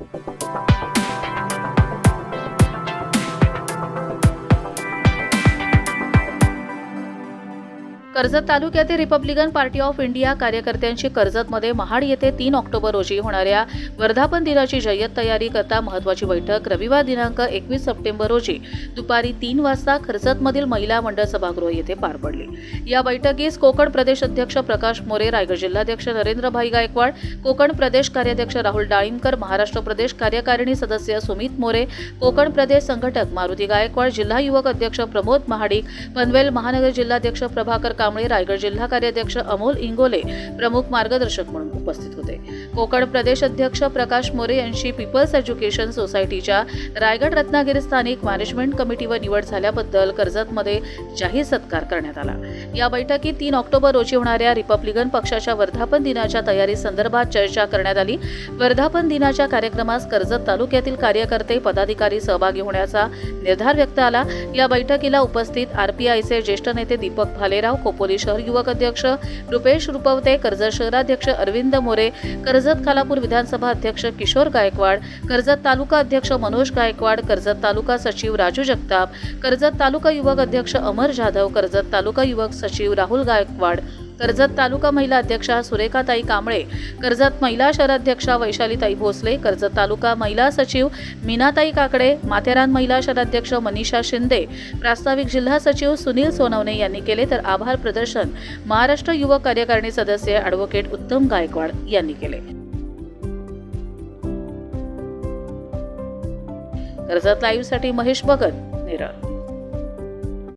Thank you. Karjat तालुक्यातील Republican party of India कार्यकर्त्यांची कर्जतमध्ये महाड येथे तीन ऑक्टोबर रोजी होणाऱ्या वर्धापन दिनाची जय्यत तयारी करता महत्वाची बैठक रविवार दिनांक एकवीस सप्टेंबर रोजी दुपारी तीन वाजता कर्जतमधील महिला मंडळ सभागृह येथे पार पडली. या बैठकीस कोकण प्रदेश अध्यक्ष प्रकाश मोरे रायगड जिल्हाध्यक्ष नरेंद्रभाई गायकवाड कोकण प्रदेश कार्याध्यक्ष राहुल डाळिंबकर महाराष्ट्र प्रदेश कार्यकारिणी सदस्य सुमित मोरे कोकण प्रदेश संघटक मारुती गायकवाड जिल्हा युवक अध्यक्ष प्रमोद महाडिक पनवेल महानगर जिल्हाध्यक्ष प्रभाकर कांबळे रायगड जिल्हा कार्याध्यक्ष अमोल इंगोले प्रमुख मार्गदर्शक म्हणून उपस्थित होते. कोकण प्रदेश अध्यक्ष प्रकाश मोरे यांची पीपल्स एज्युकेशन सोसायटीच्या रायगड रत्नागिरी स्थानिक मॅनेजमेंट कमिटीवर निवड झाल्याबद्दल कर्जतमध्ये जाहीर सत्कार करण्यात आला. या बैठकीत तीन ऑक्टोबर रोजी होणाऱ्या रिपब्लिकन पक्षाच्या वर्धापन दिनाच्या तयारी संदर्भात चर्चा करण्यात आली. वर्धापन दिनाच्या कार्यक्रमास कर्जत तालुक्यातील कार्यकर्ते पदाधिकारी सहभागी होण्याचा निर्धार व्यक्त आला. या बैठकीला उपस्थित आरपीआयचे ज्येष्ठ नेते दीपक भालेराव खोपोली शहर युवक अध्यक्ष रुपेश रुपवते कर्जत शहराध्यक्ष अरविंद मोरे कर्जत खालापूर विधानसभा अध्यक्ष किशोर गायकवाड कर्जत तालुका अध्यक्ष मनोज गायकवाड कर्जत तालुका सचिव राजू जगताप कर्जत तालुका युवक अध्यक्ष अमर जाधव कर्जत तालुका युवक सचिव राहुल गायकवाड. कर्जत तालुका महिला अध्यक्षा सुरेखाताई कांबळे कर्जत महिला शहराध्यक्षा वैशालीताई भोसले कर्जत तालुका महिला सचिव मीनाताई काकडे माथेरान महिला शहराध्यक्ष मनीषा शिंदे प्रास्ताविक जिल्हा सचिव सुनील सोनवणे यांनी केले तर आभार प्रदर्शन. महाराष्ट्र युवक कार्यकारिणी सदस्य ॲडव्होकेट उत्तम गायकवाड यांनी केले. कर्जत लाईव्हसाठी महेश भगत नेरळ.